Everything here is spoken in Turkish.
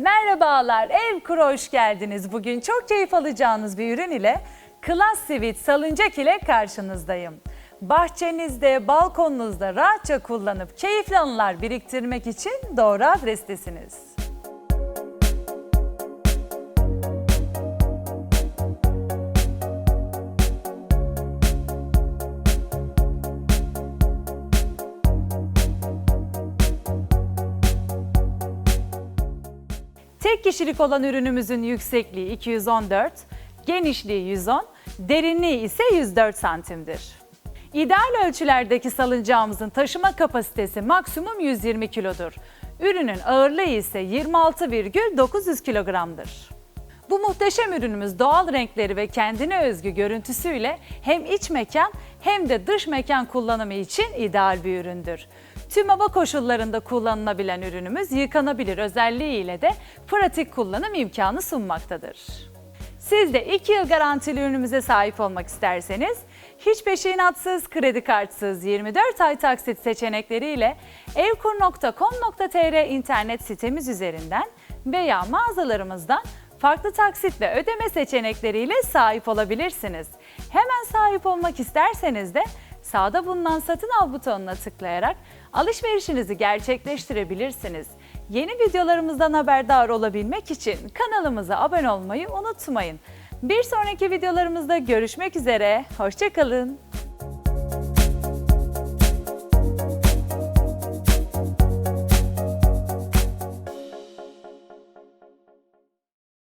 Merhabalar, Ev Kuru hoş geldiniz. Bugün çok keyif alacağınız bir ürün ile Class Sweet salıncak ile karşınızdayım. Bahçenizde, balkonunuzda rahatça kullanıp keyifli anılar biriktirmek için doğru adrestesiniz. Tek kişilik olan ürünümüzün yüksekliği 214, genişliği 110, derinliği ise 104 santimdir. İdeal ölçülerdeki salıncağımızın taşıma kapasitesi maksimum 120 kilodur. Ürünün ağırlığı ise 26,900 kilogramdır. Bu muhteşem ürünümüz doğal renkleri ve kendine özgü görüntüsüyle hem iç mekan hem de dış mekan kullanımı için ideal bir üründür. Tüm hava koşullarında kullanılabilen ürünümüz yıkanabilir özelliğiyle de pratik kullanım imkanı sunmaktadır. Siz de 2 yıl garantili ürünümüze sahip olmak isterseniz hiç peşinatsız, kredi kartsız 24 ay taksit seçenekleriyle evkur.com.tr internet sitemiz üzerinden veya mağazalarımızdan farklı taksit ve ödeme seçenekleriyle sahip olabilirsiniz. Hemen sahip olmak isterseniz de sağda bulunan satın al butonuna tıklayarak alışverişinizi gerçekleştirebilirsiniz. Yeni videolarımızdan haberdar olabilmek için kanalımıza abone olmayı unutmayın. Bir sonraki videolarımızda görüşmek üzere, hoşçakalın.